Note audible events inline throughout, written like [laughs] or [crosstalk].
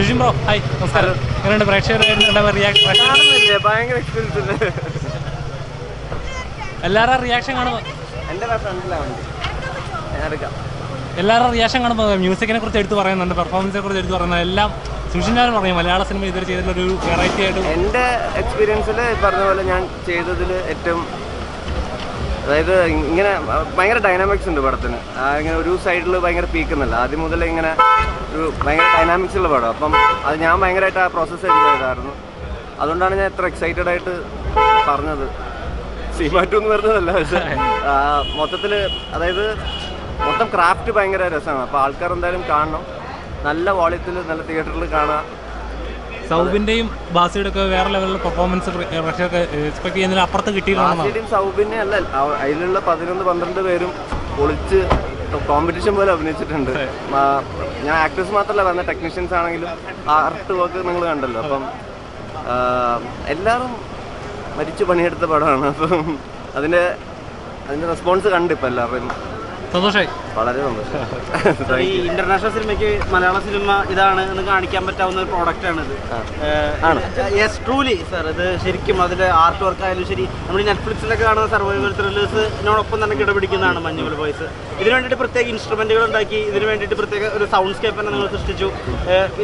Sushin bro hi നമസ്കാരം. എങ്ങനെയുണ്ട്? പ്രേക്ഷകരുടെ റിയാക്ഷൻ ഭയങ്കര എക്സ്പീരിയൻസ് ഉണ്ട് എല്ലാവരുടെ റിയാക്ഷൻ കാണുമ്പോൾ എന്റെ ഫ്രണ്ടിലാണ് എല്ലാവരുടെ റിയാക്ഷൻ കാണുമ്പോൾ മ്യൂസിക്കിനെ കുറിച്ച് എടുത്ത് പറയുന്നുണ്ട് പെർഫോമൻസിനെ കുറിച്ച് എടുത്ത് പറയുന്നത് എല്ലാം സുഷിന്റെ പറയും. മലയാള സിനിമ ഇതുവരെ ചെയ്തിട്ടുള്ള ഒരു വെറൈറ്റി ആയിട്ട് എന്റെ എക്സ്പീരിയൻസിൽ പറഞ്ഞ പോലെ ഞാൻ ചെയ്തതിൽ ഏറ്റവും അതായത് ഇങ്ങനെ ഭയങ്കര ഡൈനാമിക്സ് ഉണ്ട് പടത്തിന്. ഇങ്ങനെ ഒരു സൈഡിൽ ഭയങ്കര പീക്കുന്നില്ല ആദ്യം മുതൽ ഇങ്ങനെ ഒരു ഭയങ്കര ഡൈനാമിക്സ് ഉള്ള പടം. അപ്പം അത് ഞാൻ ഭയങ്കരമായിട്ട് ആ പ്രോസസ്സ് എൻജോയ് ചെയ്തായിരുന്നു. അതുകൊണ്ടാണ് ഞാൻ എത്ര എക്സൈറ്റഡ് ആയിട്ട് പറഞ്ഞത്. സീമാറ്റു എന്ന് പറഞ്ഞതല്ല പക്ഷേ മൊത്തത്തിൽ അതായത് മൊത്തം ക്രാഫ്റ്റ് ഭയങ്കര രസമാണ്. അപ്പോൾ ആൾക്കാർ എന്തായാലും കാണണം. നല്ല വോളിയത്തിൽ നല്ല തിയേറ്ററിൽ കാണാം. സൗബിന്റെയും ബാസിയുടെ ഒക്കെ വേറെ ലെവലിലുള്ള പെർഫോമൻസ് എക്സ്പെക്ട് ചെയ്യുന്നതിന് അപ്പുറത്ത് കിട്ടിയിട്ടുണ്ടെന്നാണ് ആദ്യം സൗബിനെ അല്ല അതിലുള്ള പതിനൊന്ന് പന്ത്രണ്ട് പേരും ഒളിച്ച് കോമ്പറ്റീഷൻ പോലെ അഭിനയിച്ചിട്ടുണ്ട്. ഞാൻ ആക്ടേഴ്സ് മാത്രമല്ല പറഞ്ഞ ടെക്നീഷ്യൻസ് ആണെങ്കിലും ആർട്ട് വർക്ക് നിങ്ങൾ കണ്ടല്ലോ. അപ്പം എല്ലാവരും മരിച്ചു പണിയെടുത്ത പടമാണ്. അപ്പം അതിന്റെ അതിന്റെ റെസ്പോൺസ് കണ്ട് എല്ലാവരും. സന്തോഷായി. സന്തോഷമായി വളരെ സന്തോഷം. [laughs] ഈ ഇന്റർനാഷണൽ സിനിമയ്ക്ക് മലയാള സിനിമ ഇതാണ് എന്ന് കാണിക്കാൻ പറ്റാവുന്ന ഒരു പ്രോഡക്റ്റ് ആണ് ഇത് ആണ്. യെസ് ട്രൂലി സർ ഇത് ശരിക്കും അതിന്റെ ആർട്ട് വർക്ക് ആയാലും ശരി നമ്മൾ നെറ്റ്ഫ്ലിക്സിലൊക്കെ കാണുന്ന സർവൈവൽ ത്രില്ലേഴ്സിനോടൊപ്പം തന്നെ കിടപിടിക്കുന്നതാണ് മഞ്ഞുമൽ ബോയ്സ് ഇതിനു വേണ്ടിയിട്ട് പ്രത്യേക ഇൻസ്ട്രുമെന്റുകൾ ഉണ്ടാക്കി ഇതിനു വേണ്ടിയിട്ട് പ്രത്യേക ഒരു സൗണ്ട് സ്കേപ്പ് തന്നെ നിങ്ങൾ സൃഷ്ടിച്ചു.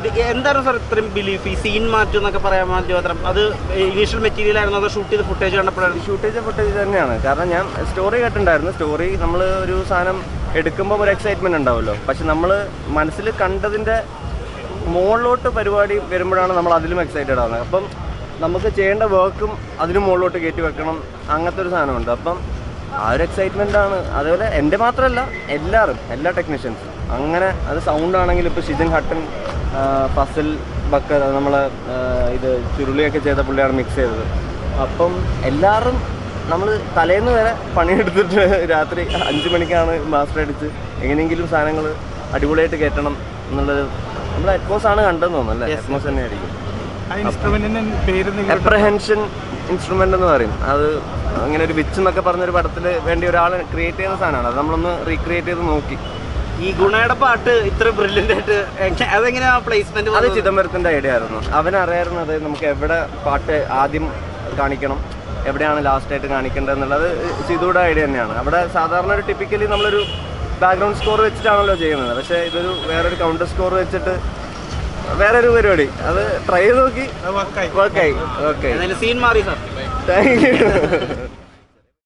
ഇത് എന്താണ് സാർ ഇത്രയും ബിലീഫ് ഈ സീൻ മാറ്റും എന്നൊക്കെ പറയാൻ മാത്രം അത് ഇനീഷ്യൽ മെറ്റീരിയൽ ആയിരുന്നു അതോ ഷൂട്ട് ചെയ്ത് ഫുട്ടേജ് ഷൂട്ട് ഷൂട്ടേജ് ഫുട്ടേജ് തന്നെയാണ്. കാരണം ഞാൻ സ്റ്റോറി കേട്ടിട്ടുണ്ടായിരുന്നു. സ്റ്റോറി നമ്മൾ ഒരു സാധനം എടുക്കുമ്പോൾ ഒരു എക്സൈറ്റ്മെന്റ് ഉണ്ടാവുമല്ലോ. പക്ഷെ നമ്മൾ മനസ്സിൽ കണ്ടതിന്റെ മുകളിലോട്ട് പരിപാടി വരുമ്പോഴാണ് നമ്മൾ അതിലും എക്സൈറ്റഡ് ആവുന്നത്. അപ്പം നമുക്ക് ചെയ്യേണ്ട വർക്കും അതിലും മുകളിലോട്ട് കയറ്റി വെക്കണം. അങ്ങനത്തെ ഒരു സാധനമുണ്ട്. അപ്പം ആ ഒരു എക്സൈറ്റ്മെന്റ് ആണ്. അതേപോലെ എന്റെ മാത്രമല്ല എല്ലാവരും എല്ലാ ടെക്നീഷ്യൻസും അങ്ങനെ അത് സൗണ്ട് ആണെങ്കിൽ ഇപ്പോൾ ഷിജൻ ഹട്ടൻ ഫസൽ ബക്കർ നമ്മൾ ഇത് ചുരുളിയൊക്കെ ചെയ്ത പുള്ളിയാണ് മിക്സ് ചെയ്തത്. അപ്പം എല്ലാവരും നമ്മൾ തലേന്ന് വരെ പണിയെടുത്തിട്ട് രാത്രി അഞ്ച് മണിക്കാണ് മാസ്റ്റർ അടിച്ച് എങ്ങനെയെങ്കിലും സാധനങ്ങൾ അടിപൊളിയായിട്ട് കയറ്റണം എന്നുള്ളത് നമ്മൾ അറ്റ്മോസ് ആണ് കണ്ടെന്ന് തോന്നുന്നു അല്ലേ? അറ്റ്മോസ് തന്നെ ആയിരിക്കും അപ്രഹെൻഷൻ ഇൻസ്ട്രുമെന്റ് എന്ന് പറയും. അത് അങ്ങനെ ഒരു വിച്ച് എന്നൊക്കെ പറഞ്ഞൊരു പടത്തിൽ വേണ്ടി ഒരാൾ ക്രിയേറ്റ് ചെയ്യുന്ന സാധനമാണ്. അത് നമ്മളൊന്ന് റീക്രിയേറ്റ് ചെയ്ത് നോക്കി. ഈ ഗുണയുടെ പാട്ട് ഇത്ര ബ്രില്യന്റ് ആയിട്ട് അതെങ്ങനെയാ പ്ലേസ്മെന്റ് അത് ചിദംബരത്തിന്റെ ഐഡിയ ആയിരുന്നു. അവനറിയായിരുന്നു അത് നമുക്ക് എവിടെ പാട്ട് ആദ്യം കാണിക്കണം. എവിടെയാണ് ലാസ്റ്റ് ആയിട്ട് കാണിക്കേണ്ടത് എന്നുള്ളത് ചെയ്തുകൂടെ ഐഡിയ തന്നെയാണ്. അവിടെ സാധാരണ ഒരു ടിപ്പിക്കലി നമ്മളൊരു ബാക്ക്ഗ്രൗണ്ട് സ്കോർ വെച്ചിട്ടാണല്ലോ ചെയ്യുന്നത്. പക്ഷേ ഇതൊരു വേറൊരു കൗണ്ടർ സ്കോർ വെച്ചിട്ട് വേറെ ഒരു പരിപാടി. അത് ട്രൈ ചെയ്ത് നോക്കി. വർക്കായി ഓക്കെ എന്തായാലും സീൻ മാറി സാർ താങ്ക് യു